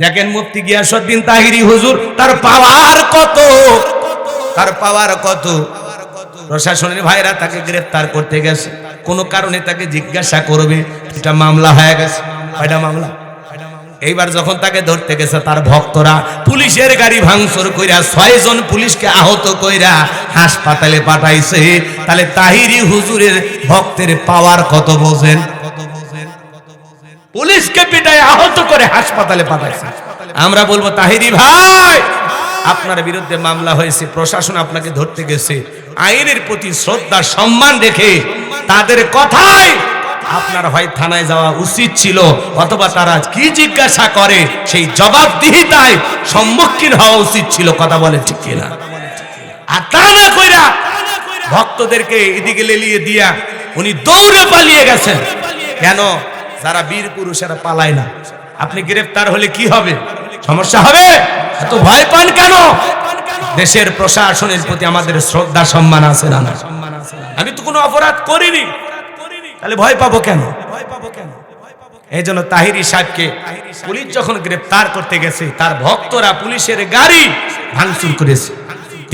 দেখেন মুফতি গিয়াসউদ্দিন তাহিরি হুজুর, তার পাওয়ার কত? তার পাওয়ার কত? প্রশাসনের ভাইরা তাকে গ্রেফতার করতে গেছে। কোনো কারণে তাকে জিজ্ঞাসা করবে, এটা মামলা হয়ে গেছে। কয়টা মামলা? এইবার যখন তাকে ধরতে গেছে, তার ভক্তরা পুলিশের গাড়ি ভাঙচুর কইরা, ছয়জন পুলিশকে আহত কইরা হাসপাতালে পাঠাইছে। তাহলে তাহিরি হুজুরের ভক্তের পাওয়ার কত বোঝেন? পুলিশকে পিটায় আহত করে হাসপাতালে পাঠাইছে। আমরা বলব, তাহিরি ভাই, আপনার বিরুদ্ধে মামলা হয়েছে, প্রশাসন আপনাকে ধরতে গেছে। আইনের প্রতি শ্রদ্ধা, সম্মান রেখে তাদের কথাই আপনার হয় থানায় যাওয়া উচিত ছিল, অথবা তারা কি জিজ্ঞাসা করে সেই জবাবদিহিতায় সম্মুখীন হওয়া উচিত ছিল। কথা বলে ঠিক কিনা? আর তা না কইরা ভক্তদেরকে এদিকে লেলিয়ে দিয়া উনি দৌড়ে পালিয়ে গেছেন। কেন? যারা বীর পুরুষেরা পালায় না। আপনি গ্রেফতার হলে কি হবে? সমস্যা হবে? এত ভয় পান কেন? দেশের প্রশাসনের প্রতি আমাদের শ্রদ্ধা, সম্মান আছে না আমি তো কোনো অপরাধ করিনি। তাহলে ভয় পাবো কেন? ভয় পাবো কেন এই জন্য তাহিরি সাহেবকে পুলিশ যখন গ্রেপ্তার করতে গেছে, তার ভক্তরা পুলিশের গাড়ি ভাঙচুর করেছে।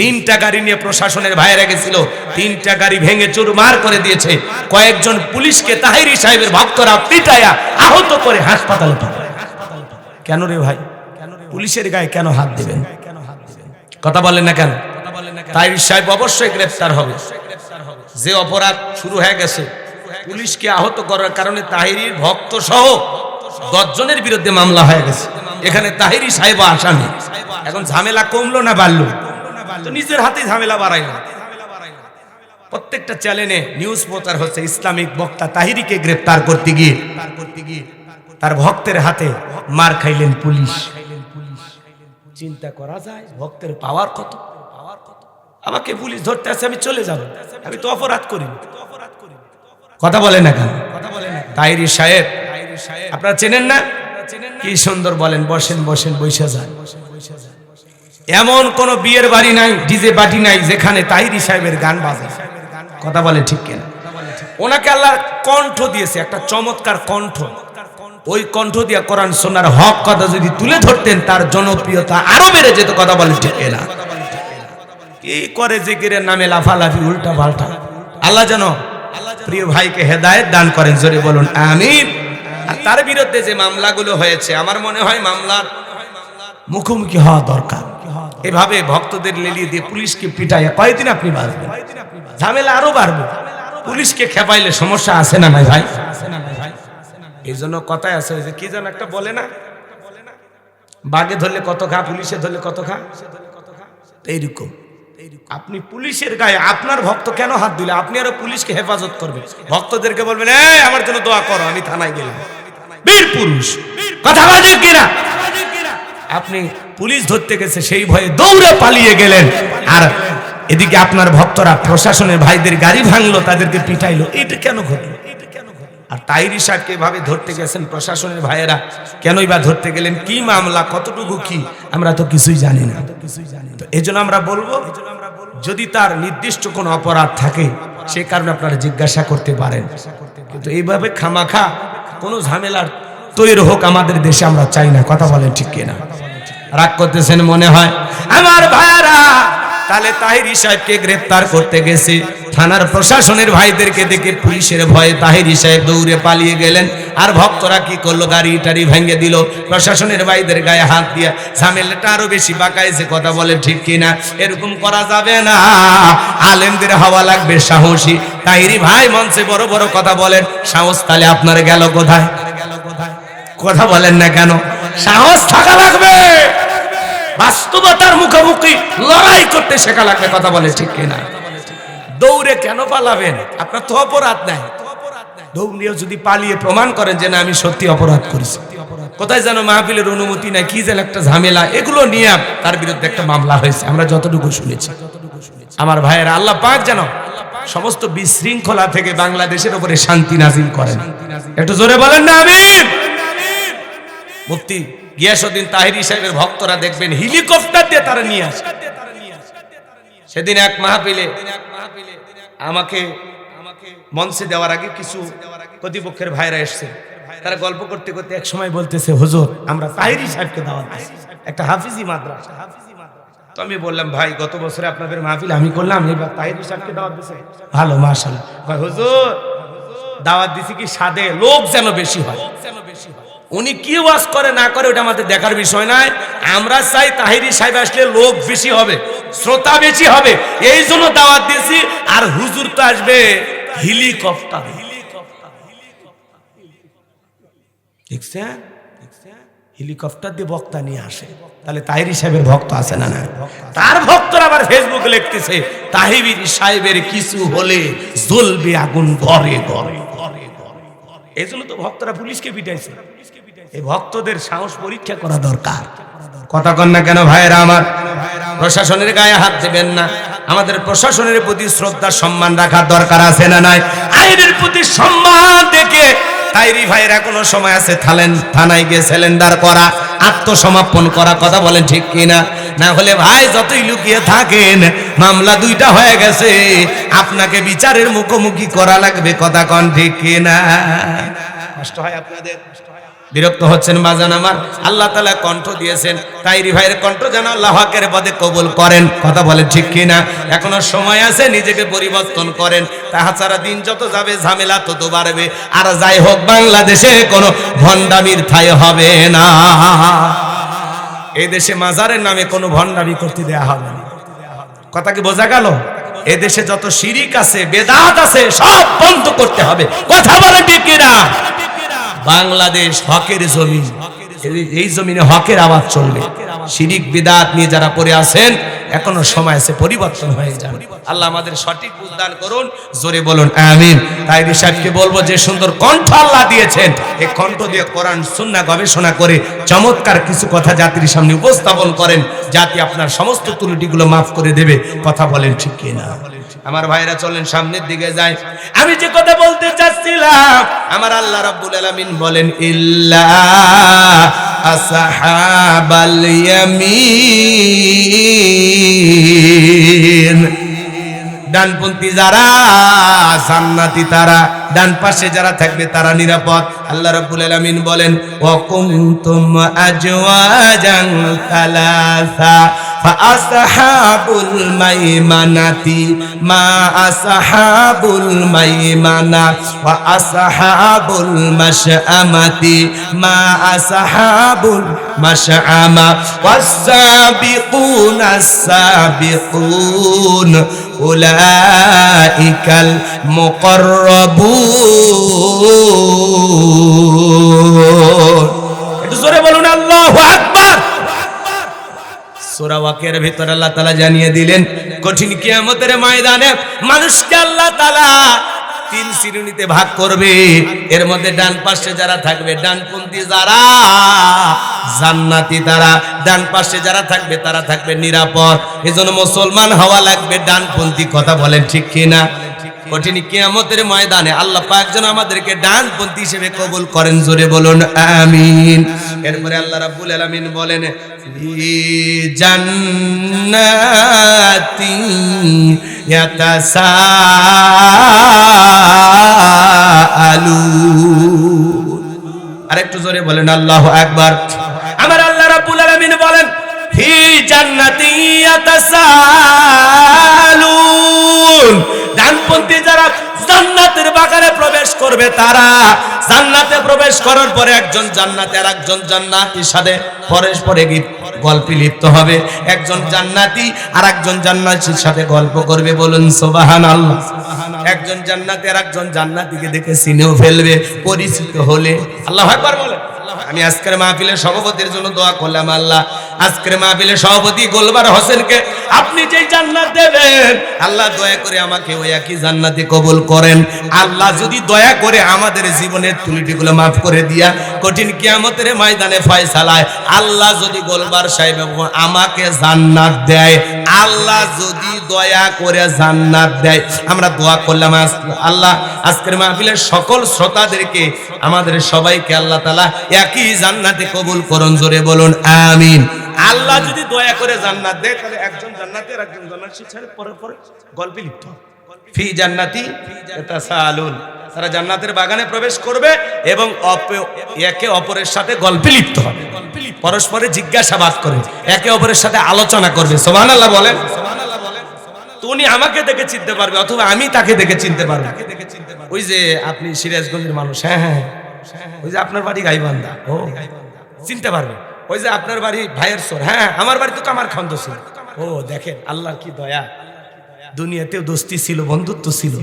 তিনটা গাড়ি নিয়ে প্রশাসনের ভাইয়েরা গেছিল। তিনটা গাড়ি ভেঙে চুরমার করে দিয়েছে। কয়েকজন পুলিশকে তাহিরি সাহেবের ভক্তরা পিটায়া আহত করে হাসপাতালে কেন রে ভাই? পুলিশের গায়ে কেন হাত দিবেন? কথা বলেন না কেন? তাহিরি সাহেব অবশ্যই গ্রেফতার হবে। যে অপরাধ শুরু হয়ে গেছে, পুলিশকে আহত করার কারণে তাহিরির ভক্ত সহ দশজনের বিরুদ্ধে মামলা হয়ে গেছে। এখানে তাহিরি সাহেব আসামি। এখন ঝামেলা কমলো না, বাড়লো? নিজের হাতে ঝামেলা বাড়াইলো প্রত্যেকটা চ্যানেলে নিউজ প্রচার হচ্ছে, ইসলামিক বক্তা তাহিরিকে গ্রেপ্তার করতে গিয়ে। তার ভক্তের হাতে মার খাইলেন পুলিশ। চিন্তা করা যায়, ভক্তের পাওয়ার কত? আমাকে পুলিশ ধরতে আসে, আমি চলে যাব। আমি তো অপরাধ করি কথা বলেন না কেন? তাইরি সাহেব, আপনারা চেনেন না? কি সুন্দর বলেন, বসেন বসেন বৈশা যান। এমন কোন বিয়ের বাড়ি নাই, ডিজে বাটি নাই, যেখানে তাইরি সাহেবের গান বাজে। কথা বলে ঠিক কেন? ওনাকে আল্লাহ কণ্ঠ দিয়েছে, একটা চমৎকার কণ্ঠ। ওই কণ্ঠ দিয়া কোরআন সোনার হক কথা যদি তুলে ধরতেন, তার জনপ্রিয়তা আরও বেড়ে যেত, কথা বলে ঠিক না কি করে যে জিকিরের নামে লাফালাফি উল্টা পাল্টা আল্লাহ যেন প্রিয় ভাইকে হেদায়েত দান করেন, জোরে বলুন, আমিন। আর তার বিরুদ্ধে যে মামলাগুলো হয়েছে, আমার মনে হয় মামলার মুখোমুখি হওয়া দরকার। এভাবে ভক্তদের লেলিয়ে দিয়ে পুলিশকে পিটাই কয়দিন আপনি বাঁচবেন? ঝামেলা আরও বাড়বে। পুলিশকে খেপাইলে সমস্যা আছে না নাই ভাই? এই জন্য কথায় আছে যে, কি যেন একটা বলে না? বাগে ধরলে কত খা পুলিশে ধরলে কত খা এইরকম। আপনি পুলিশের গায়ে আপনার ভক্ত কেন হাত দিলে? আপনি আরও পুলিশকে হেফাজত করবেন। ভক্তদেরকে বলবেন, এই, আমার জন্য দোয়া করো, আমি থানায় গেলাম। বীর পুরুষ। কথা বাজে কিনা? আপনি পুলিশ ধরতে গেছে, সেই ভয়ে দৌড়ে পালিয়ে গেলেন। আর এদিকে আপনার ভক্তরা, প্রশাসনের ভাইদের গাড়ি ভাঙলো, তাদেরকে পিটাইলো। এটা কেন ঘটলো? আর তাইরি সাহেবকে এভাবে ধরতে গেছেন? প্রশাসনের ভাইয়েরা কেনই বা ধরতে গেলেন? কি মামলা? কতটুকু কি? আমরা তো কিছুই জানি না। তো এই জন্য আমরা বলব, যদি তার নির্দিষ্ট কোনো অপরাধ থাকে, সে কারণে আপনারা জিজ্ঞাসা করতে পারেন। কিন্তু এইভাবে খামাখা কোনো ঝামেলার তৈরি হোক, আমাদের দেশে আমরা চাই না। কথা বলেন ঠিক কিনা? রাগ করতেছেন মনে হয়? আমার ভাইয়ারা, তাহলে তাহিরি সাহেবকে গ্রেফতার করতে গেছে। থানার প্রশাসনের ভাইদেরকে দেখে পুলিশের ভয়ে তাহিরি সাহেব দৌড়ে পালিয়ে গেলেন। আর ভক্তরা কি করল? গাড়ি টাড়ি ভেঙে দিল। প্রশাসনের ভাইদের গায়ে হাত দিয়ে ঝামেলাটা আরও বেশি বাঁকাইছে, কথা বলে ঠিক কিনা? এরকম করা যাবে না। আলেমদের হওয়া লাগবে, সাহসী। তাহিরি ভাই মঞ্চে বড় বড় কথা বলেন। সাহস তাহলে আপনার গেল কোথায়? কথা বলেন না কেন? সাহস থাকা লাগবে। বাস্তবতার মুখোমুখি লড়াই করতে শেখা লাগবে, কথা বলে ঠিক কিনা? দৌড়ে কেন পালাবেন? আপনার তো অপরাধ নাই। দৌড়িয়েও যদি পালিয়ে প্রমাণ করেন যে না, আমি সত্যি অপরাধ করেছি। কোথায় যেন মাহফিলের অনুমতি নাই, কি যেন একটা ঝামেলা, এগুলো নিয়ে তার বিরুদ্ধে একটা মামলা হয়েছে। আমরা যতটুকু শুনেছি। আমার ভাইয়েরা আল্লাহ পাক যেন সমস্ত বিশৃঙ্খলা থেকে বাংলাদেশের উপরে শান্তি নাজিল করেন। একটু জোরে বলেন না, আমিন। মুফতি গিয়াসুদ্দিন তাহিরি সাহেবের ভক্তরা দেখবেন হেলিকপ্টার দিয়ে তারা নিয়ে আসে। সেদিন এক মাহফিলে আমাকে মঞ্চে দেওয়ার আগে কিছু প্রতিপক্ষের ভাইরা এসছে। তারা গল্প করতে করতে এক সময় বলতেছে, হুজুর, আমরা তাহিরি সাহেবকে দাওয়াত একটা হাফিজি মাদ্রাসা। তো আমি বললাম, ভাই, গত বছরে আপনাদের মাহফিল আমি করলাম, এবার তাহিরি সাহেবকে দাওয়াত দিছে। ভালো কয়, হুজুর, দাওয়াত দিছি কি সাদে? লোক যেন বেশি হয়। উনি কি ওয়াজ করে না করে, ওটা আমাদের দেখার বিষয় নয়। আমরা চাই তাহিরি সাহেব আসলে লোক বেশি হবে, শ্রোতা বেশি হবে। এই জন্য দাওয়াত দিয়েছি, আর হুজুর তো আসবে হেলিকপ্টার। হেলিকপ্টার দিয়ে বক্তা নিয়ে আসে। তাহলে তাহিরি সাহেবের ভক্ত আছে না না? তার ভক্তরা আবার ফেসবুকে লিখতেছে তাহিবির সাহেবের কিছু হলে জ্বলবে আগুন ঘরে ঘরে। এই জন্য তো ভক্তরা পুলিশকে পিটাইছে। এই ভক্তদের সাহস পরীক্ষা করা দরকার। কথা কন না কেন ভাইয়েরা আমার? প্রশাসনের গায়ে হাত দেবেন না। আমাদের প্রশাসনের প্রতি শ্রদ্ধা সম্মান রাখার দরকার আছে না নাই? আইনের প্রতি সম্মান দেখে তাইরি ভাইয়েরা কোনো সময় আছে থালেন থানায় গিয়ে সিলিন্ডার করা আত্মসমর্পণ করা কথা বলেন ঠিক কিনা? না হলে ভাই যতই লুকিয়ে থাকেন মামলা দুইটা হয়ে গেছে। আপনাকে বিচারের মুখোমুখি করা লাগবে কথা কন ঠিক কিনা? কষ্ট হয় আপনাদের? বিরক্ত হচ্ছেন বাজান আমার। আল্লাহ তালা কণ্ঠ দিয়েছেন তাই রিভাইয়ের কণ্ঠ যেন আল্লাহ হকের পদে কবুল করেন। কথা বলে ঠিক কিনা? এখনও সময় আছে, নিজেকে পরিবর্তন করেন। তাছাড়া দিন যত যাবে, ঝামেলা তত বাড়বে। আর যাই হোক বাংলাদেশে কোনো ভণ্ডামির ঠাই হবে না। এই দেশে মাজারের নামে কোনো ভণ্ডামি করতে দেয়া হবে না। কথা কি বোঝা গেল? এদেশে যত শিরিক আছে, বেদাত আছে, সব বন্ধ করতে হবে। কথা বলে ঠিক কিনা? বাংলাদেশ হকের জমিন। এই- জমিনে হকের আওয়াজ চলবে। শিরিক, বিদাত নিয়ে যারা পড়ে আছেন, এখনও সময় আছে, পরিবর্তন হয়ে যাবে। আল্লাহ আমাদের সঠিক উদ্যান করুন, জোরে বলুন, আমিন। তাই সাহেবকে বলব, যে সুন্দর কণ্ঠ আল্লাহ দিয়েছেন, এই কণ্ঠ দিয়ে কোরআন সুন্না গবেষণা করে চমৎকার কিছু কথা জাতির সামনে উপস্থাপন করেন জাতি আপনার সমস্ত ত্রুটিগুলো মাফ করে দেবে। কথা বলেন ঠিক কিনা? আমার ভাইরা চলেন সামনের দিকে যাই। আমি যে কথা বলতে চাচ্ছিলাম আমার আল্লাহ রাব্বুল আলামিন বলেন ইল্লা আসহাবাল ইয়ামিন। ডানপন্থী যারা জান্নাতি তারা ডান পাশে যারা থাকবে তারা নিরাপদ। আল্লাহ রাব্বুল আলামিন বলেন ওয়া কুনতুম আজওয়াজান সালাসা। ফাআসহাবুল মাইমানাতি মা আসহাবুল মাইমানা ওয়া আসহাবুল মাশআমাতি মা আসহাবুল মাশআমা والسابقون السابقون أولئك المقربون একটু জোরে বলুন আল্লাহু আকবার সূরা ওয়াকিয়ার ভিতর আল্লাহ তাআলা জানিয়ে দিলেন, কঠিন কিয়ামতের ময়দানে মানুষকে আল্লাহ তাআলা তিন শ্রেণীতে ভাগ করবে। এর মধ্যে ডান পাশে যারা থাকবে, ডানপন্থী যারা, জান্নাতি তারা, ডান পাশে যারা থাকবে, তারা থাকবে নিরাপদ। এজন্য মুসলমান হওয়া লাগবে, ডানপন্থী কথা বলেন ঠিক কিনা? কঠিন কিয়ামতের ময়দানে আল্লাহ পাক আমাদেরকে ডানপন্থী হিসেবে কবুল করেন। জোরে বলুন, আমিন। এরপরে আল্লাহ রাব্বুল আলামিন বলেন জান্নাতি ইয়াতাসাআলুন। আরেকটু জোরে বলেন, আল্লাহু আকবার। আমার আল্লাহ রাব্বুল আলামিন বলেন, ফি জান্নাতি ইয়াতাসালুন ডানপন্থী যারা জান্নাতের বাগানে প্রবেশ করবে তারা জান্নাতে প্রবেশ করার পরে একজন জান্নাতে আর একজন জান্নাতির সাথে পরস্পরে গল্পে লিপ্ত হবে। একজন জান্নাতি আর একজন জান্নাতির সাথে গল্প করবে, বলুন সোবাহান আল্লাহ একজন জান্নাতি আর একজন জান্নাতিকে দেখে চিনেও ফেলবে, পরিচিত হলে। আল্লাহ একবার বলে আমি আজকের মাহফিলের সভাপতির জন্য দোয়া করলাম আল্লাহ। আজকের মাহফিলের সভাপতি গোলবার হোসেনকে আপনি যেই জান্নাত দেবেন, আল্লাহ দয়া করে আমাকে ওই একই জান্নাতে কবুল করেন। আল্লাহ যদি দয়া করে আমাদের জীবনের ত্রুটিগুলো মাফ করে দিয়া কঠিন কিয়ামতের ময়দানে ফয়সালায় আল্লাহ যদি গোলবার সাহেব আমাকে জান্নাত দেয়, আল্লাহ যদি দয়া করে জান্নাত দেয়। আমরা দোয়া করলাম আজ- আল্লাহ আজকের মাহফিলের সকল শ্রোতাদেরকে, আমাদের সবাইকে আল্লাহ তালা একই জান্নাতে কবুল করুন? জোরে বলুন আমিন। আল্লাহ যদি দয়া করে জান্নাত দেয় তাহলে একজন জান্নাতের একজন জান্নাতের ছেড়ে পরে পরে গল্পে লিপ্ত ফি জান্নাতি ইয়াতাসাআলুন তারা জান্নাতের বাগানে প্রবেশ করবে এবং একে অপরের সাথে গল্পে লিপ্ত হবে। পরস্পরে জিজ্ঞাসাবাদ করবে একে অপরের সাথে আলোচনা করবে। সুবহানাল্লাহ বলেন। উনি আমাকে দেখে চিনতে পারবে অথবা আমি তাকে দেখে চিনতে পারব। ওই যে আপনি সিরাজগঞ্জের মানুষ হ্যাঁ হ্যাঁ। ওই যে আপনার বাড়ি গাইবান্ধা। ও। চিনতে পারবে। ওই যে আপনার বাড়ি ভাইয়ের সোর হ্যাঁ আমার বাড়ি তো কামার খন্দ ছিল। ও দেখেন আল্লাহর কি দয়া। দুনিয়াতেও দোস্তি ছিল বন্ধুত্ব ছিল।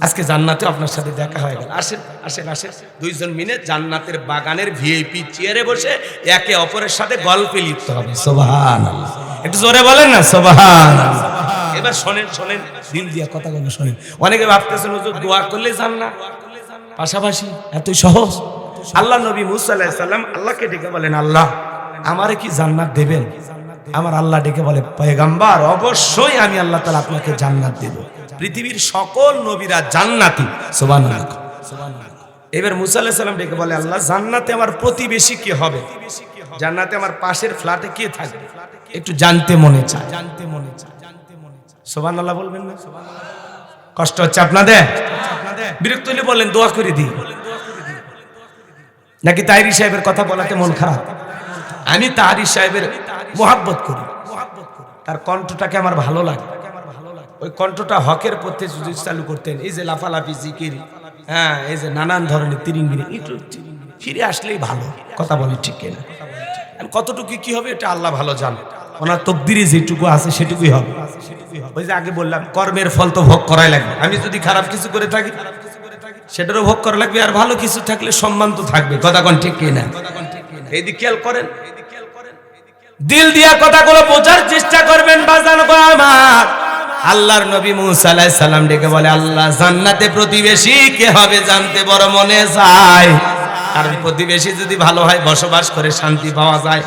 আজকে জান্নাতেও আপনার সাথে দেখা হয়ে গেল। আসেন আসেন আসেন। দুইজন মিলে জান্নাতের বাগানের ভিআইপি চেয়ারে বসে একে অপরের সাথে গল্পে লিপ্ত হবে। সোবাহান একটু জোরে বলেন না সোবাহান এবার শোনেন শোনেন। দিল দিয়া কথাগুলো শোনেন। অনেকে ভাবতেছেন হুজুর দোয়া করলে জান্নাত পাশাপাশি এতই সহজ। আল্লাহ নবী মুসা আলাইহিস আল্লাহকে ডেকে বলেন, আল্লাহ, আমারে কি জান্নাত দেবেন? আমার আল্লাহ ডেকে বলে, পয়গাম্বার, অবশ্যই আমি আল্লাহ তাআলা আপনাকে জান্নাত দেব। পৃথিবীর সকল নবীরা জান্নাতি। সুবহানাল্লাহ। এবার মুসা ডেকে বলে, আল্লাহ, জান্নাতে আমার প্রতিবেশী কে হবে? জান্নাতে আমার পাশের ফ্ল্যাটে কে থাকবে? একটু জানতে মনে চায় জানতে মনে চায়। সুবহানাল্লাহ বলবেন না? কষ্ট হচ্ছে আপনাদের? বিরক্ত হলে বলেন দোয়া করে দিই। নাকি তাইরি সাহেবের কথা বলাতে মন খারাপ? আমি তাহারি সাহেবের মোহাব্বত করি। তার কণ্ঠটাকে আমার ভালো লাগে। ওই কণ্ঠটা হকের পথে চালু করতেন। এই যে লাফালাফি, জিকির হ্যাঁ এই যে নানান ধরনের তিরিঙ্গিরি, একটু ফিরে আসলেই ভালো। কথা বলি ঠিক কিনা? কতটুকু কি হবে, এটা আল্লাহ ভালো জানে। ওনার তকদিরে যেটুকু আছে সেটুকুই হবে। ওই যে আগে বললাম, কর্মের ফল তো ভোগ করাই লাগবে। আমি যদি খারাপ কিছু করে থাকি, সেটারও ভোগ করা লাগবে। আর ভালো কিছু থাকলে সম্মান তো থাকবে। কথা কোন ঠিক কিনা এই দিক খেয়াল করেন। দিল দিয়া কথাগুলো বোঝার চেষ্টা করবেন বাজান আমার আল্লাহর নবী মুসা আলাইহিস সালাম ডেকে বলে, আল্লাহ জান্নাতে প্রতিবেশী, কে হবে জানতে বড় মনে চায়? কারণ প্রতিবেশী যদি ভালো হয়, বসবাস করে শান্তি পাওয়া যায়।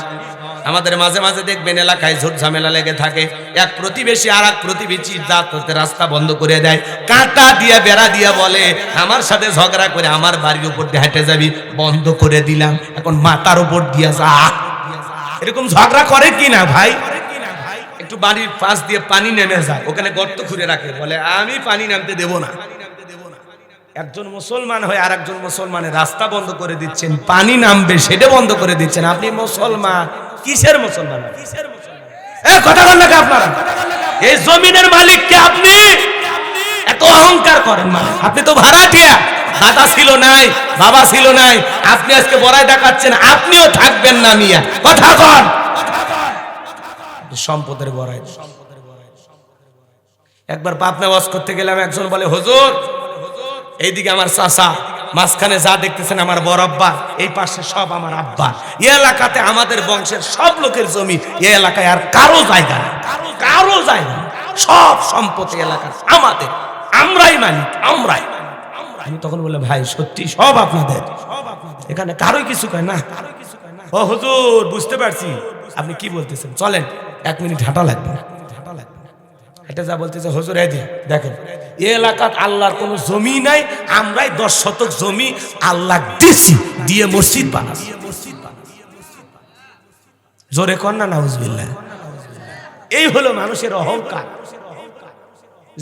আমাদের মাঝে মাঝে দেখবেন এলাকায় ঝুট ঝামেলা লেগে থাকে। এক প্রতিবেশী আর এক প্রতিবেশী জাত হতে রাস্তা বন্ধ করে দেয়। কাঁটা দিয়ে, বেড়া দিয়ে বলে, আমার সাথে ঝগড়া করে আমার বাড়ির উপর দিয়ে হেঁটে যাবি, বন্ধ করে দিলাম। এখন মাথার উপর দিয়ে যা। এরকম ঝগড়া করে কি না ভাই? একটু বাড়ির পাশ দিয়ে পানি নেমে যায়। ওখানে গর্ত খুঁড়ে রাখে। বলে, আমি পানি নামতে দেব না। একজন মুসলমান হয়ে আর একজন মুসলমানের রাস্তা বন্ধ করে দিচ্ছেন, পানি নামবে, সেটা বন্ধ করে দিচ্ছেন। আপনি মুসলমান, কিসের মুসলমান? কথা বল না আপনারা? এই জমিনের মালিক কে আপনি? এত অহংকার করেন মানে। আপনি তো ভাড়াটিয়া। দাদা ছিল নাই, বাবা ছিল নাই, আপনি আজকে বড়াই দেখাচ্ছেন, আপনিও থাকবেন না মিয়া। কথা কন। সম্পদের বড়াই। একবার পাপনা ওয়াজ করতে গেলাম, একজন বলে, হুজুর এইদিকে আমার চাচা মাঝখানে যা দেখতেছেন আমার বড় আব্বা এই পাশে সব আমার আব্বা এই এলাকাতে আমাদের বংশের সব লোকের জমি এই এলাকায় আর কারও জায়গা কারও জায়গা সব সম্পত্তি এলাকার আমাদের আমরাই মালিক আমরাই আমি তখন বলে ভাই সত্যি সব আপনাদের এখানে কারোই কিছু কয় না ও হুজুর বুঝতে পারছি আপনি কি বলতেছেন চলেন এক মিনিট হাঁটা লাগবে হাঁটা লাগবে এটা যা বলতেছে হুজুর এই দেখেন এই এলাকাত আল্লাহর কোনো জমি নাই, আমরাই দশ শতক জমি আল্লাহ দিছি, দিয়ে মসজিদ বানাচ্ছি জোরে কর না, নাউজবিল্লাহ। এই হলো মানুষের অহংকার।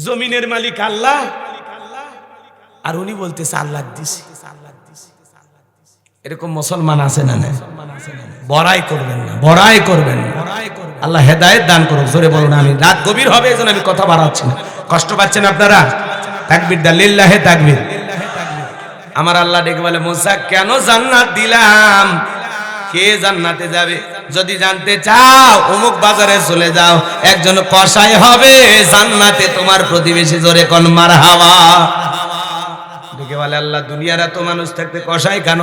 জমিনের মালিক আল্লাহ, আর উনি বলতেছে, আল্লাহ দিছি। এরকম মুসলমান আছে না বড়াই করবেন না, বড়াই করবেন না। আল্লাহ হেদায়েত দান করুক, জোরে বলুন আমি রাত গভীর হবে এজন্য আমি কথা বাড়াচ্ছি না। কষ্ট পাচ্ছেন আপনারা? তাকবীর দা লিল্লাহে তাকবীর। আমার আল্লাহ ডেকে বলে, মুসা, কেন জান্নাত দিলাম? কে জান্নাতে যাবে? যদি জানতে চাও, অমুক বাজারে চলে যাও। একজন কসাই হবে, জান্নাতে তোমার প্রতিবেশী জোরে কোন, মার হাওয়া। ডেকে বলে, আল্লাহ, দুনিয়ার এত মানুষ থাকতে কসাই কেন?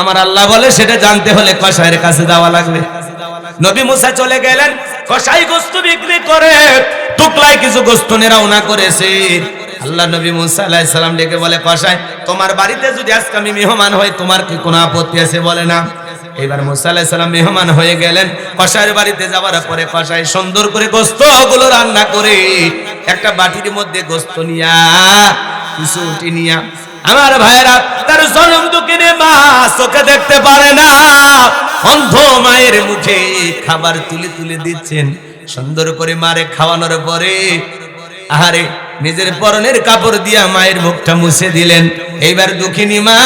আমার আল্লাহ বলে, সেটা জানতে হলে কসাইয়ের কাছে যাওয়া লাগবে। নবী মুসা চলে গেলেন, কসাই গোস্ত বিক্রি করে টুকলাই কিছু গোস্ত নেরাওনা করেছে। আল্লাহ নবী মুসা আলাইহিস সালাম ডেকে বলে, কসাই, তোমার বাড়িতে যদি আজকে আমি মেহমান হই, তোমার কি কোনো আপত্তি আছে বলে না? এবার মুসা আলাইহিস সালাম মেহমান হয়ে গেলেন, কসাইয়ের বাড়িতে যাওয়ার পরে কসাই সুন্দর করে গোস্তগুলো রান্না করে, একটা বাটির মধ্যে গোস্ত নিয়া, কিছু উঠি নিয়া আমার ভাইরা তার জনম দুঃখিনে মা চোখে দেখতে পারে না। অন্ধ মায়ের মুখে খাবার তুলে তুলে দিচ্ছেন। সুন্দর করে মারে খাওয়ানোর পরে, আহারে, নিজের পরনের কাপড় দিয়া মায়ের মুখটা মুছে দিলেন। এইবার দুঃখিনী মা,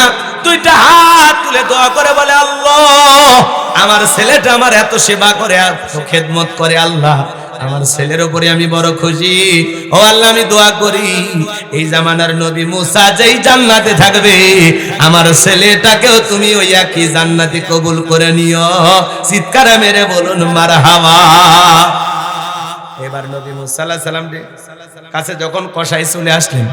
দুইটা হাত তুলে দোয়া করে বলে, আল্লাহ, আমার ছেলেটা আমার এত সেবা করে এত খেদমত করে, আল্লাহ আমার ছেলের উপরে আমি বড় খুশি। ও আল্লাহ, আমি দোয়া করি, এই জামানার নবী মুসা যেই জান্নাতে থাকবে, আমার ছেলেটাকেও তুমি ওই একই জান্নাতে কবুল করে নিও। চিৎকার মেরে বলুন মার হাওয়া এবার নবী কাছে যখন কষাই চলে আসলেন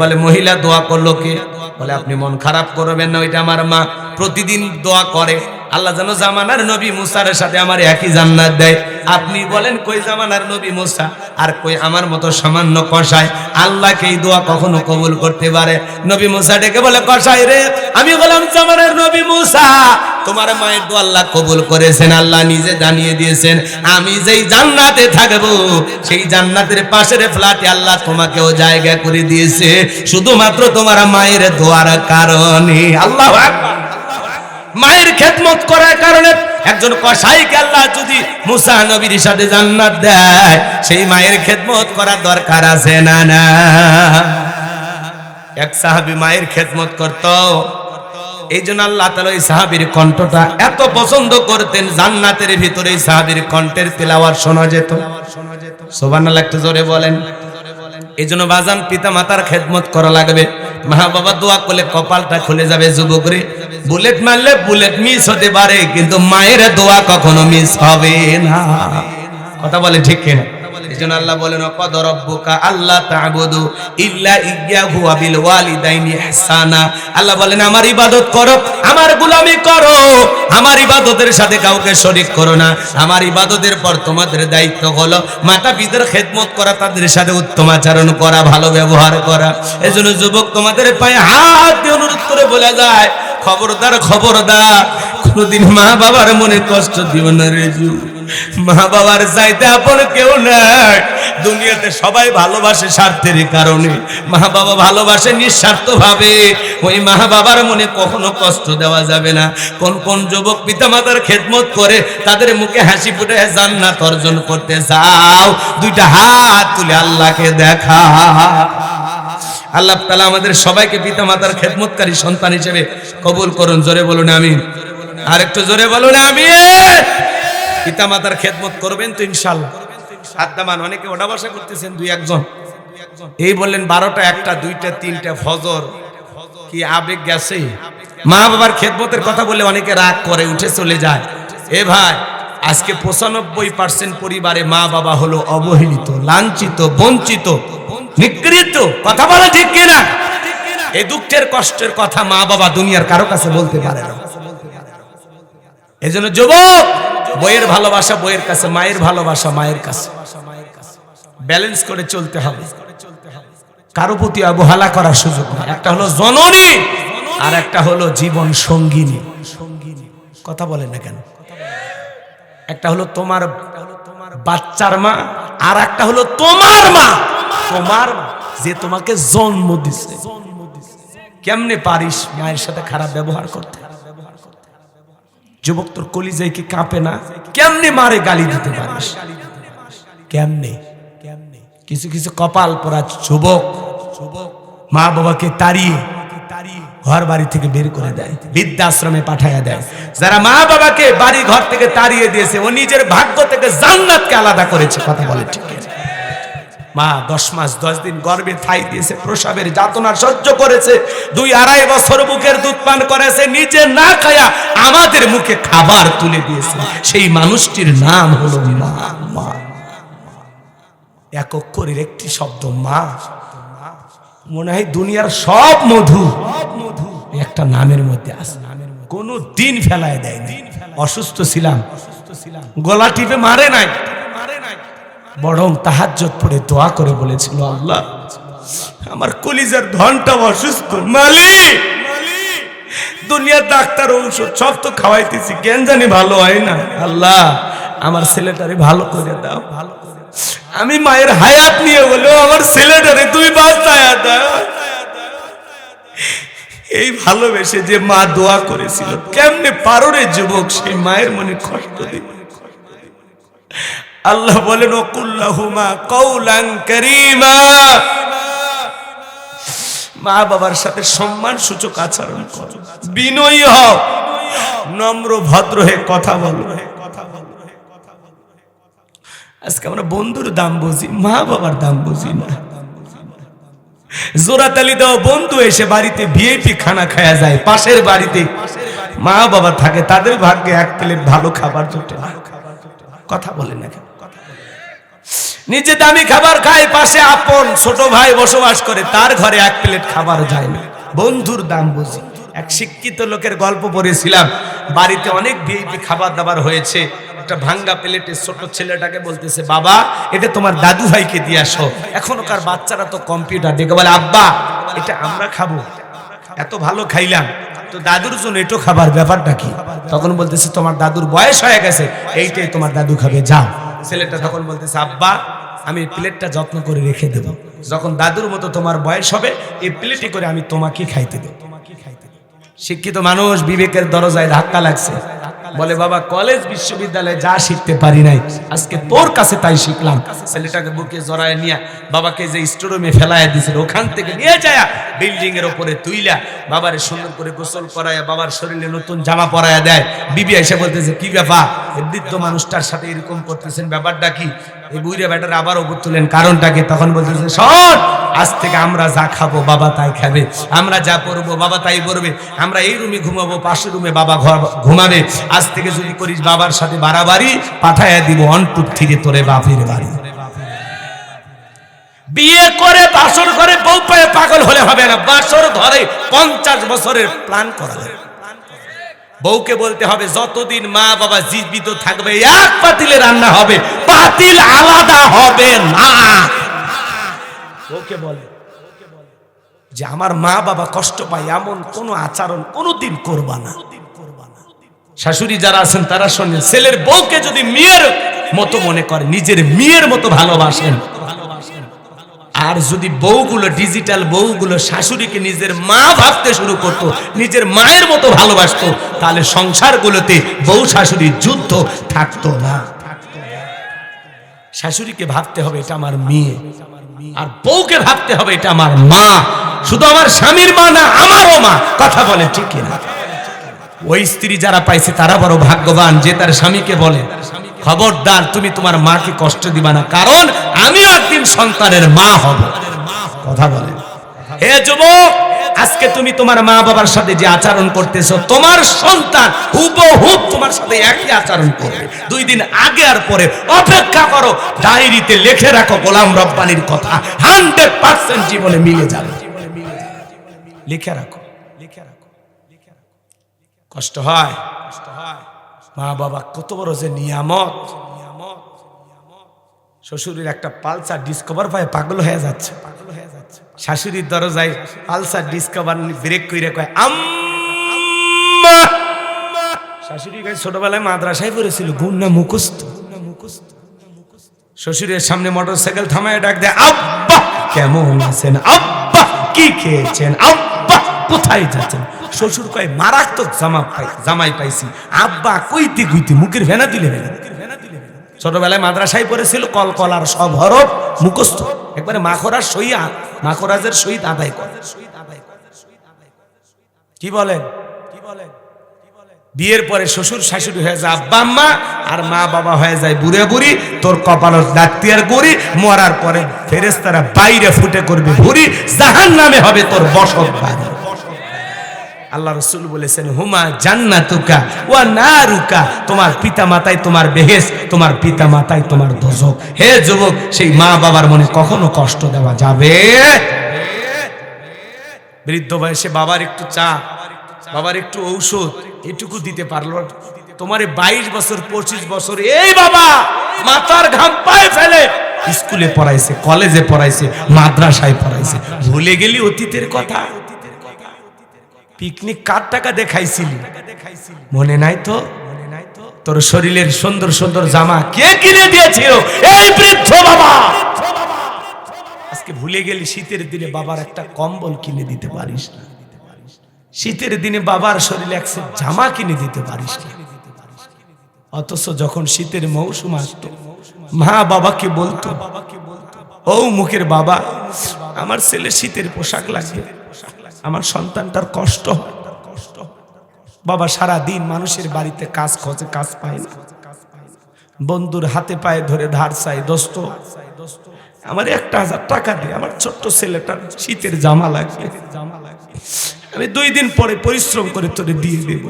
বলে, মহিলা দোয়া করল কে? বলে, আপনি মন খারাপ করবেন না, ওইটা আমার মা প্রতিদিন দোয়া করে। আল্লাহ যেন জামানার নবী মুসার সাথে আমার একই জান্নাত দেয়। আপনি বলেন, কই জামানার নবী মুসা? আর কই আমার মতো সামান্য কষায় আল্লাহকে এই দোয়া কখনো কবুল করতে পারে? নবী মুসা ডেকে বলে কষাই রে, আমি বললাম, জামানার নবী মুসা, তোমার মায়ের দোয়া আল্লাহ কবুল করেছেন, আল্লাহ নিজে জানিয়ে দিয়েছেন, আমি যেই জান্নাতে থাকব, সেই জান্নাতের পাশের ফ্ল্যাটে আল্লাহ তোমাকেও জায়গা করে দিয়েছে। শুধুমাত্র তোমার মায়ের দোয়ার কারণে। আল্লাহ আকবার। মায়ের খেদমত করার কারণে একজন কসাইকে আল্লাহ যদি মুসা নবীর সাথে জান্নাত দেয়, সেই মায়ের খেদমত করার দরকার আছে না না? এক সাহাবি মায়ের খেদমত করত। এই জন্য আল্লাহ তালা ওই সাহাবির কণ্ঠটা এত পছন্দ করতেন, জান্নাতের ভিতরে এই সাহাবির কণ্ঠের তেলাওয়ার শোনা যেত। সোবান একটু জোরে বলেন। এই জন্য বাজান পিতা মাতার খেদমত করা লাগবে। মা বাবা দোয়া করলে কপালটা খুলে যাবে যুবক রে বুলেট মারলে বুলেট মিস হতে পারে, কিন্তু মায়ের দোয়া কখনো মিস হবে না। কথা বলে ঠিক কিনা? জন্য আল্লাহ বলেন আল্লাহ আল্লাহ বলেন, আমার ইবাদত করো, আমার গোলামি করো। আমার ইবাদতের সাথে কাউকে শরীক করো না। আমার ইবাদতের পর তোমাদের দায়িত্ব হলো মাতা পিতার খেদমত করা, তাদের সাথে উত্তম আচরণ করা, ভালো ব্যবহার করা। এজন্য যুবক তোমাদের পায়ে হাত দিয়ে অনুরোধ করে বলে যায়, খবরদার খবরদার কোনদিন মা বাবার মনে কষ্ট দিও না রে যুবক। মা বাবার চাইতে আপন কেউ নাই। দুনিয়াতে সবাই ভালোবাসে স্বার্থের কারণে। মা বাবা ভালোবাসে নিঃস্বার্থ ভাবে ওই মা বাবার মনে কখনো কষ্ট দেওয়া যাবে না। কোন কোন যুবক পিতা মাতার খেদমত করে তাদের মুখে হাসি ফুটে জান্নাত অর্জন করতে যাও। দুইটা হাত তুলে আল্লাহকে দেখা। আল্লাহ তালা আমাদের সবাইকে পিতা মাতার খেদমতকারী সন্তান হিসেবে কবুল করুন। জোরে বলুন আমি আর একটু জোরে বলুন আমি পিতা মাতার খেদমত করবেন তো ইনশাল্লাহ। আত্মামান অনেকে ওটা বসা করতেছেন, দুই একজন। এই বললেন, বারোটা একটা, দুইটা, তিনটা, ফজর। কি আবেগ গেছে? মা বাবার খেদমতের কথা বলে অনেকে রাগ করে, উঠে চলে যায়। এ ভাই, আজকে পঁচানব্বই পার্সেন্ট পরিবারে মা বাবা হলো অবহেলিত, লাঞ্ছিত, বঞ্চিত নিগৃহীত কথা বলা ঠিক কিনা? এ দুঃখের কষ্টের কথা মা বাবা দুনিয়ার কারও কাছে বলতে পারে না। এই জন্য যুবক, বইয়ের ভালোবাসা বইয়ের কাছে, মায়ের ভালোবাসা মায়ের কাছে। ব্যালেন্স করে চলতে হবে। কারও প্রতি অবহেলা করার সুযোগ না একটা হলো জননী, আর একটা হলো জীবন সঙ্গিনী। কথা বলেন না কেন? একটা হলো তোমার বাচ্চার মা, আর একটা হলো তোমার মা। তোমার যে তোমাকে জন্ম দিছে। কেমনে পারিস মায়ের সাথে খারাপ ব্যবহার করতে? যুবক তোর কলিজায় কি কাঁপে না? কেমনে মারে গালি দিতে পারিস? কেমনে? কিছু কিছু কপাল পরা যুবক মা বাবাকে তাড়িয়ে ঘর বাড়ি থেকে বের করে দেয়, বৃদ্ধাশ্রমে পাঠাইয়া দেয়। যারা মা বাবাকে বাড়ি ঘর থেকে তাড়িয়ে দিয়েছে, ও নিজের ভাগ্য থেকে জান্নাতকে আলাদা করেছে, কথা বলে ঠিক আছে। মা দশ মাস, দশ দিন গর্বে থাই দিয়েছে, প্রসাবের যাতনা সহ্য করেছে, দুই আড়াই বছর মুখের দুধ পান করেছে, নিজে না খায়া আমাদের মুখে খাবার তুলে দিয়েছে। সেই মানুষটির নাম হলো মা মা এক অক্ষরের একটি শব্দ, মা। মনে হয় দুনিয়ার সব মধু মধু একটা নামের মধ্যে আছে। কোনো দিন ফেলায় দেয়নি। অসুস্থ ছিলাম। গলা টিপে মারে নাই। বরং তাহাজ্জত পড়ে দোয়া করে বলেছিল আল্লাহ, আমার কলিজার ধনটা অসুস্থ। মালিক! দুনিয়ার ডাক্তার ঔষধ সব তো খাওয়াইতেছি, কেন জানি ভালো হয় না। আল্লাহ, আমার ছেলেটারে ভালো করে দাও, ভালো করে আমি মায়ের হায়াত নিয়ে বলেও আমার ছেলেটারে তুই বাঁচায়া দাও। এই ভালোবেসে যে মা দোয়া করেছিল, কেমনে পারো রে যুবক, সেই মায়ের মনে কষ্ট দিবে। আল্লাহ বলেন, ওকুল্লাহুমা কৌলাং করিমা। মা বাবার সাথে সম্মান সূচক আচরণ করো। বিনয়ী হও। নম্র, ভদ্র হয়ে কথা বলো। আজকে আমরা বন্ধুর দাম বুঝি মা বাবার দাম বুঝি না। জোরাতালি দাও বন্ধু এসে বাড়িতে ভিআইপি খানা খায়া যায়, পাশের বাড়িতে। মা বাবা থাকে, তাদের ভাগ্যে এক প্লেট ভালো খাবার জোটে। কথা বলে না কেন? নিজে দামি খাবার খায় পাশে আপন ছোট ভাই বসবাস করে, তার ঘরে এক প্লেট খাবার যায় না। বন্ধুর দাম বুঝি। এক শিক্ষিত লোকের গল্প পড়েছিলাম, বাড়িতে অনেক ভিআইপি খাবার দাবার হয়েছে, একটা ভাঙ্গা প্লেটে ছোট ছেলেটাকে বলতেছে, বাবা, এটা তোমার দাদু ভাইকে দিয়ে আসো। এখনকার বাচ্চারা তো কম্পিউটার দেখে বলে, আব্বা, এটা আমরা খাব। এত ভালো খাইলাম, তো দাদুর জন্য এটো খাবার, ব্যাপারটা কি? তখন বলতেছে, তোমার দাদুর বয়স হয়ে গেছে, এইটাই তোমার দাদু খাবে, যাও। ছেলেটা তখন বলতেছে, আব্বা, আমি প্লেটটা যত্ন করে রেখে দেব। যখন দাদুর মতো তোমার বয়স হবে, এই প্লেটে করে আমি তোমাকেই খাইতে দেব তোমাকে খাইতে দেব। শিক্ষিত মানুষ বিবেকের দরজায় ধাক্কা লাগছে। বলে বাবা কলেজ বিশ্ববিদ্যালয়ে যা শিখতে পারি নাই আজকে তোর কাছে তাই শিখলাম। ছেলেটাকে বুকে জড়ায় নিয়ে বাবাকে যে স্টোরুমে ফেলায় দিছিল ওখান থেকে নিয়ে যায় বিল্ডিং এর উপরে তুইলা বাবারে সুন্দর করে গোসল করায় বাবার শরীরে নতুন জামা পরায়া দেয়। বিবি এসে বলতেছে কি ব্যাপার? বৃদ্ধ মানুষটার সাথে এরকম করতেছেন ব্যাপারটা কি? এই বুড়ে ব্যাটার আবার ওপর তুলেন কারণটা কি? তখন বলতেছে শোন আজ থেকে আমরা যা খাব বাবা তাই খাবে। আমরা যা পরবো বাবা তাই পরবে। আমরা এই রুমে ঘুমাবো, পাশের রুমে বাবা ঘুমাবে। আজ থেকে যদি করিস বাবার সাথে বাড়াবাড়ি পাঠাইয়া দিব অন্টুক থেকে তোরে বাপের বাড়ি। বিয়ে করে বাসর ঘরে বউ পায়ে পাগল হলে হবে না। বাসর ঘরে পঞ্চাশ বছরের প্ল্যান করা বউকে বলতে হবে, যতদিন মা বাবা জীবিত থাকবে, এক পাতিলে রান্না হবে, পাতিল আলাদা হবে না। বউকে বলে যে আমার মা বাবা কষ্ট পায়, এমন কোনো আচরণ কোনোদিন করবা না। শাশুড়ি যারা আছেন, তারা শোনেন, ছেলের বউকে যদি মেয়ের মতো মনে করে, নিজের মেয়ের মতো ভালোবাসেন। আর যদি বউগুলো ডিজিটাল বউগুলো শাশুড়িকে নিজের মা ভাবতে শুরু করত, নিজের মায়ের মতো ভালোবাসতো, তাহলে সংসারগুলোতে বউ শাশুড়ির যুদ্ধ থাকতো না। শাশুড়িকে ভাবতে হবে, এটা আমার মেয়ে। আর বউকে ভাবতে হবে, এটা আমার মা। শুধু আমার স্বামীর মা না, আমারও মা। কথা বলে ঠিক না। ওই স্ত্রী যারা পাইছে, তারা বড় ভাগ্যবান, যে তার স্বামীকে বলে, খবরদার, তুমি তোমার মাকে কষ্ট দিবা না। কারণ আমি একদিন সন্তানের মা হব। কথা বলে। হে যুবক আজকে তুমি তোমার মা বাবার সাথে যে আচরণ করতেছো, তোমার সন্তান হুবহুব তোমার সাথে একই আচরণ করবে। দুই দিন আগে আর পরে অপেক্ষা করো, ডায়েরিতে লিখে রাখো গোলাম রব্বানির কথা। হান্ড্রেড পার্সেন্ট জীবনে মিলে যাবে। লিখে রাখো। লিখে রাখো লিখে রাখো কষ্ট হয়? কষ্ট হয় মা বাবা কত বড় যে নিয়ামত। শ্বশুরের একটা পালসার ডিসকভার পায় পাগল হয়ে যাচ্ছে পাগল হয়ে যাচ্ছে। শাশুড়ির দরজায় পালসার ডিসকভার ব্রেক করে কয়, আম্মা! শাশুড়ি গায়ে ছোটবেলায় মাদ্রাসায় পড়েছিল গুণ না মুখস্থ। শ্বশুরের সামনে মোটরসাইকেল থামায় ডাক দেয়, আব্বা, কেমন আছেন? আব্বা, কি খেয়েছেন? আব্বা, কোথায় যাচ্ছেন? শ্বশুর কয়, মারাত্মক জামা পাই, জামাই পাইছি। আব্বা, কইতে কইতে মুখের ভেনা দিলে ভেনা ছোটবেলায় মাদ্রাসায় পড়েছিল, কলকলার সব হরফ মুখস্থ। একবারে মাখরার সই আ- মাখরাজের সহিত আদায় করে। কি বলেন? কি বলেন বিয়ের পরে শ্বশুর শাশুড়ি হয়ে যায় আব্বা আম্মা, আর মা বাবা হয়ে যায় বুড়ে বুড়ি, তোর কপালত ডাক্তিয়ার করি মরার পরে ফেরেস্তারা বাইরে ফুটে করবে বুড়ি জাহান নামে হবে তোর বসত বাড়ি। আল্লাহ রসুল বলেছেন, হুমা জান্নাতুকা ওয়া নারুকা। তোমার পিতা মাতাই তোমার বেহেস তোমার পিতা মাতাই তোমার দোজক। হে যুবক, সেই মা বাবার মনে কখনো কষ্ট দেওয়া যাবে? বৃদ্ধ বয়সে বাবার একটু চা বাবার একটু ঔষধ, এটুকু দিতে পারল তোমার বাইশ বছর, পঁচিশ বছর, এই বাবা মাথার ঘাম পায়ে ফেলে। স্কুলে পড়াইছে, কলেজে পড়াইছে, মাদ্রাসায় পড়াইছে। ভুলে গেলি অতীতের কথা। পিকনিক কার টাকা দেখাইছিলি? মনে নাই তো? তোর শরীরের সুন্দর সুন্দর জামা কে কিনে দিয়েছিল? এই বৃদ্ধ বাবা! আজকে ভুলে গেলি, শীতের দিনে বাবার একটা কম্বল কিনে দিতে পারিস না। শীতের দিনে বাবার শরীরে এক জামা কিনে দিতে পারিস না। অথচ যখন শীতের মৌসুম আসতো, মা বাবাকে বলতো, ও মুখের বাবা, আমার ছেলে শীতের পোশাক লাগবে। আমার সন্তানটার কষ্ট বাবা সারা দিন মানুষের বাড়িতে কাজ খোঁজে, কাজ পায় না। বন্ধুর হাতে পায়ে ধরে ধার চাই দোস্ত, আমার একটা হাজার টাকা দিয়ে আমার ছোট্ট ছেলেটার শীতের জামা লাগবে। আমি দুই দিন পরে পরিশ্রম করে তোরে দিয়ে দেব।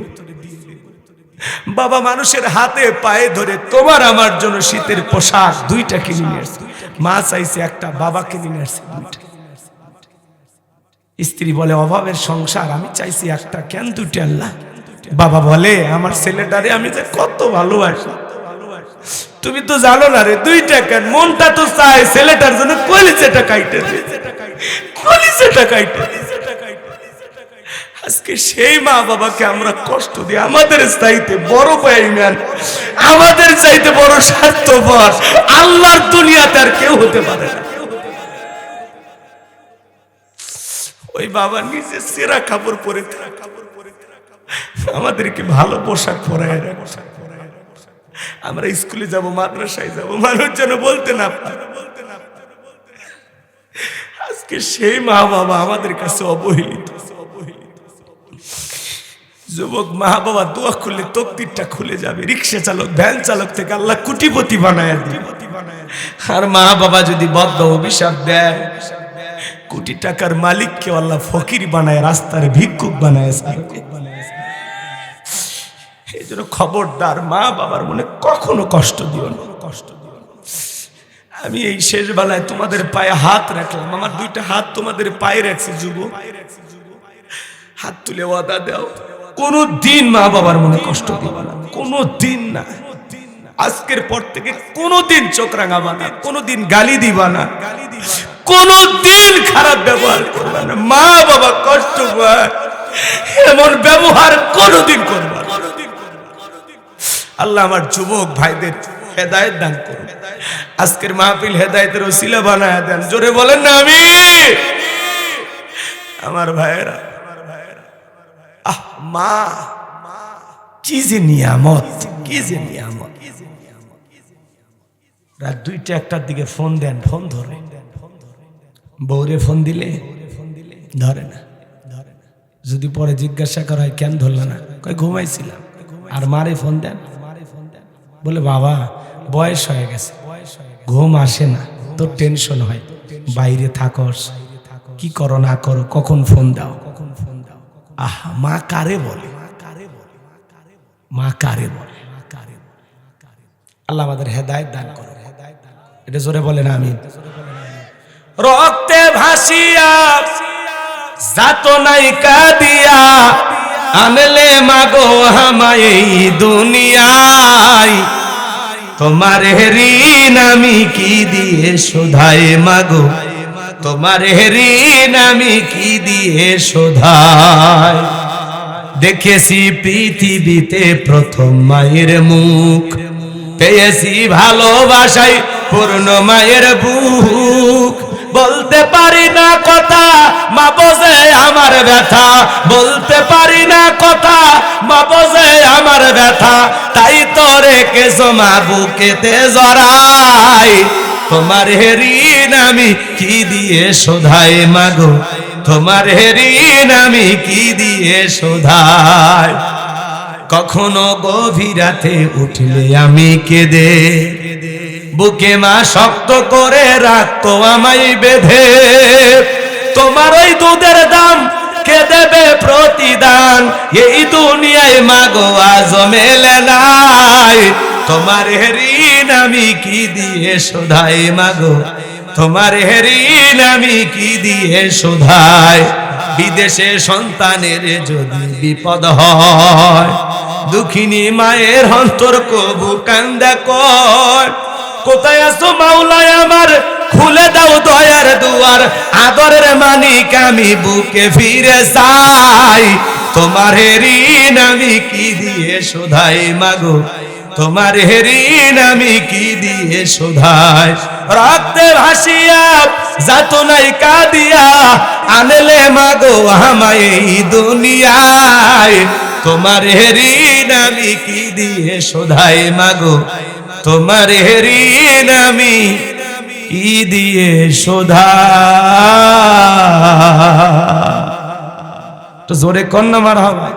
বাবা মানুষের হাতে পায়ে ধরে, তোমার আমার জন্য শীতের পোশাক দুইটা কিনে নিয়ে আসছে। মা চাইছে একটা, বাবা কিনে নিয়ে আসছে দুইটা। স্ত্রী বলে, অভাবের সংসার, আমি চাইছি একটা কেন দুটি আল্লাহ? বাবা বলে, আমার ছেলেটারে আমি যে কত ভালোবাসি। তুমি তো জানো না রে, দুইটা কেন? মনটা তো চায় ছেলেটার জন্য কলিজেটা কাইটে দে। কলিজেটা কাইটে আজকে সেই মা বাবাকে আমরা কষ্ট দিই আমাদের চাইতে বড় পাইম্যান আমাদের চাইতে বড় স্বার্থপর, আল্লাহর দুনিয়াতে আর কেউ হতে পারে না। ওই বাবা নিজে সেরা কাপড় পরে। আমাদেরকে ভালো পোশাক পরায় রাখে। আমরা স্কুলে যাব, মাদ্রাসায় যাব, মানুষ যেন বলতে না। আজকে সেই মা বাবা আমাদের কাছে অবহেলিত যুবক মা বাবা দোয়া খুললে তকদিরটা খুলে যাবে রিক্সা চালক, ভ্যান চালক থেকে আল্লাহ কুটিপতি বানায় আর মা বাবা যদি বদ্ধ অভিশাপ দেয় কোটি টাকার মালিককে আল্লাহ ফকির বানায়, রাস্তার ভিক্ষুক বানায় এই জন্য খবরদার মা বাবার মনে কখনো কষ্ট দিও না, কষ্ট না। আমি এই শেষ বেলায় তোমাদের পায়ে হাত রাখলাম। আমার দুইটা হাত তোমাদের পায়ে রাখছি যুব হাত তুলে ওয়াদা দাও। কোনো দিন মা বাবার মনে কষ্ট দিবা না, কোনো দিন না। আজকের পর থেকে কোনো দিন চোখ রাঙাবা না, কোনো দিন গালি দিবা না। কোনো দিন খারাপ ব্যবহার করবা না। মা বাবা কষ্ট এমন ব্যবহার কোনোদিন করবা আল্লাহ আমার যুবক ভাইদের হেদায়েত দান করুন। আজকের মাহফিল হেদায়েতের ওসিলা বানায় দেন। জোরে বলেন না আমি আমার ভাইয়েরা, আহ, মা, কি যে নিয়ামত, কি যে নিয়ামত। রাত দুইটা একটার দিকে ফোন দেন, ফোন ধরে বউরে ফোন দিলে ধরে না। যদি পরে জিজ্ঞাসা করা হয়, কেন ধরল না? কই ঘুমাইছিলাম। আর মারে ফোন দেন। বলে, বাবা, বয়স হয়ে গেছে। ঘুম আসে না। তোর টেনশন হয়। বাইরে থাকস। কি করো, না করো, কখন ফোন দাও? কখন ফোন দাও আহ, মা কারে বলে? মা কারে বলে? আল্লাহ আমাদের হেদায়ত দান করো এটা জোরে বলে না আমি রক্তে ভাসিয়া যাত নাই কাদিয়া, আনলে মাগো এই দুনিয়ায়। তোমার ঋণ আমি কি দিয়ে শোধাই মাগো? তোমার ঋণ আমি কি দিয়ে শোধাই? দেখেছি পৃথিবীতে প্রথম মায়ের মুখ, পেয়েছি ভালোবাসাই পূর্ণ মায়ের বুক। বলতে পারি না কথা, মা বোঝে আমার ব্যথা। বলতে পারি না কথা, মা বোঝে আমার ব্যথা। তাই তো রেখেছো মা বুকেতে জড়াই। তোমার হেরিন আমি কি দিয়ে শোধাই মাগো তোমার হেরিন আমি কি দিয়ে শোধাই? কখনো গভীরাতে উঠলে আমি কেঁদে বুকে মা শক্ত করে রাখতো আমায় বেঁধে। তোমার ওই দুধের দাম কে দেবে প্রতিদান? এই দুনিয়ায় মাগো আজ মেলে নাই। তোমার হেরিন আমি কি দিয়ে শোধাই মাগো? তোমার হেরিন আমি কি দিয়ে শোধাই? বিদেশে সন্তানের যদি বিপদ হয়, দুঃখিনী মায়ের অন্তর কবু কান্দা কয় কোথায় আসো মাওলায় আমার? খুলে দাও দয়ার দুয়ার। আদরের মানিক আমি বুকে ফিরে যাই তোমার ঋণ আমি কি দিয়ে শোধাই মাগো? তোমার ঋণ আমি কি দিয়ে শোধাই? রক্তে ভাসিয়া যাত নাই কাদিয়া আনলে মাগো আমায় এই দুনিয়ায়। তোমার ঋণ আমি কি দিয়ে শোধাই মাগো? তোমার হেরি আমি কি দিয়ে শোধা তো জোরে কন্যা মার হবে।